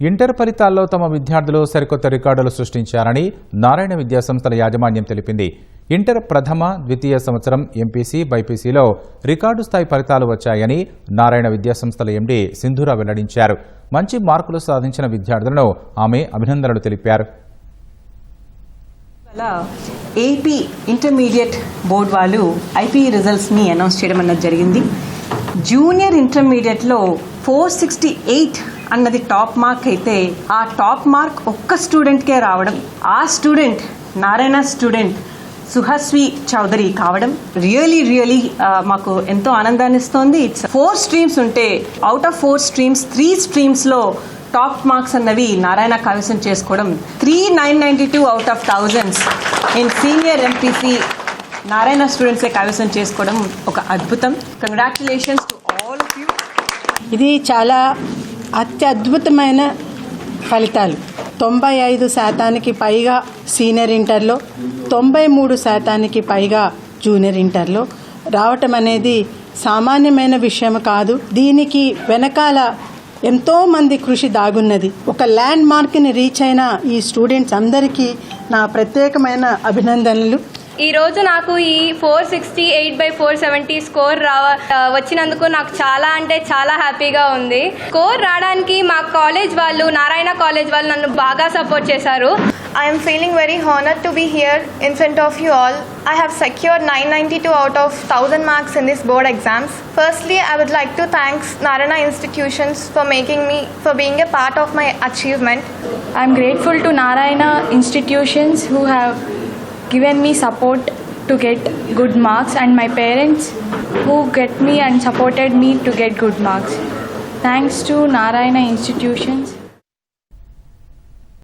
Inter ఫలితాల్లో తమ విద్యార్థులు సరికొత్త రికార్డులు సృష్టించారని నారాయణ విద్యాసంస్థల యాజమాన్యం తెలిపింది. ఇంటర్ ప్రథమ ద్వితీయ సంవత్సరం ఎంపీసీ బైపీసీలో రికార్డు స్థాయి ఫలితాలు వచ్చాయని నారాయణ విద్యాసంస్థల ఎండీ సింధూర వెల్లడించారు. మంచి మార్కులు సాధించిన విద్యార్థులను ఆమె అభినందనలు తెలిపారు. ఏపీ ఇంటర్మీడియట్ బోర్డ్ వాళ్ళు ఐపీఈ రిజల్ట్స్ని అనౌన్స్ చేయడం అన్నది జరిగింది. జూనియర్ ఇంటర్మీడియట్లో ఫోర్ సిక్స్టీ ఎయిట్ అన్నది టాప్ మార్క్ అయితే ఆ టాప్ మార్క్ ఒక్క స్టూడెంట్కే రావడం ఆ స్టూడెంట్ నారాయణ స్టూడెంట్ సుహస్వి చౌదరి కావడం రియలీ రియలీ మాకు ఎంతో ఆనందాన్ని ఇస్తోంది. ఇట్స్ ఫోర్ స్ట్రీమ్స్ ఉంటే out of four streams three స్ట్రీమ్స్లో top marks అన్నవి నారాయణ కైవసం చేసుకోవడం. Three nine ninety two out of thousands in senior MPC Narayana స్టూడెంట్సే కైవసం చేసుకోవడం ఒక అద్భుతం. Congratulations to all of you ఇది చాలా అత్యద్భుతమైన ఫలితాలు. తొంభై ఐదు శాతానికి పైగా సీనియర్ ఇంటర్లో తొంభై మూడు శాతానికి పైగా జూనియర్ ఇంటర్లో రావటం అనేది సామాన్యమైన విషయం కాదు. దీనికి వెనకాల ఎంతోమంది కృషి దాగున్నది. ఒక ల్యాండ్ మార్క్ని రీచ్ అయిన ఈ స్టూడెంట్స్ అందరికీ నా ప్రత్యేకమైన అభినందనలు. ఈ రోజు నాకు ఈ four sixty eight by four seventy score రావ వచ్చినందుకు నాకు చాలా అంటే చాలా హ్యాపీగా ఉంది. స్కోర్ రావడానికి మా కాలేజ్ వాళ్ళు నారాయణ కాలేజ్ వాళ్ళు నన్ను బాగా సపోర్ట్ చేశారు. I'm feeling very honour to be here in front of you all I have secure nine ninety two out of thousand marks in this board exams firstly I would like to thanks Narayana institutions for making me for being a part of my achievement I'm grateful to Narayana institutions who have given me support to get good marks and my parents who get me and supported me to get good marks. Thanks to Narayana institutions.